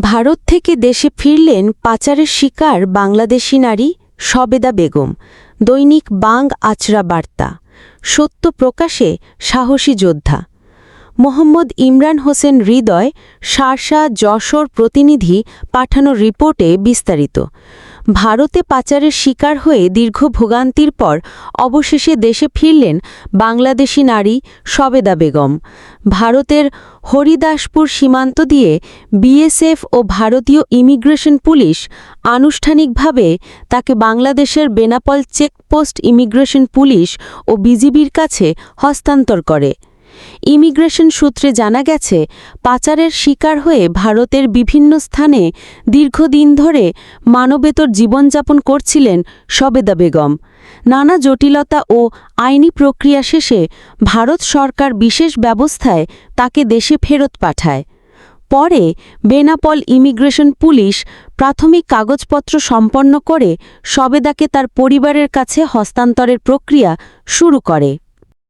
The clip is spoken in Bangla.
ভারত থেকে দেশে ফিরলেন পাচারের শিকার বাংলাদেশি নারী সবেদা বেগম। দৈনিক বাং আচরা বার্তা। সত্য প্রকাশে সাহসী যোদ্ধা। মোহাম্মদ ইমরান হোসেন হৃদয় শার্শা যশোর প্রতিনিধি পাঠানো রিপোর্টে বিস্তারিত। ভারতে পাচারের শিকার হয়ে দীর্ঘ ভোগান্তির পর অবশেষে দেশে ফিরলেন বাংলাদেশি নারী সবেদা বেগম। ভারতের হরিদাসপুর সীমান্ত দিয়ে বিএসএফ ও ভারতীয় ইমিগ্রেশন পুলিশ আনুষ্ঠানিকভাবে তাকে বাংলাদেশের বেনাপল চেকপোস্ট ইমিগ্রেশন পুলিশ ও বিজিবির কাছে হস্তান্তর করে। ইমিগ্রেশন সূত্রে জানা গেছে, পাচারের শিকার হয়ে ভারতের বিভিন্ন স্থানে দীর্ঘদিন ধরে মানবেতর জীবনযাপন করছিলেন সবেদা বেগম। নানা জটিলতা ও আইনি প্রক্রিয়া শেষে ভারত সরকার বিশেষ ব্যবস্থায় তাকে দেশে ফেরত পাঠায়। পরে বেনাপল ইমিগ্রেশন পুলিশ প্রাথমিক কাগজপত্র সম্পন্ন করে সবেদাকে তার পরিবারের কাছে হস্তান্তরের প্রক্রিয়া শুরু করে।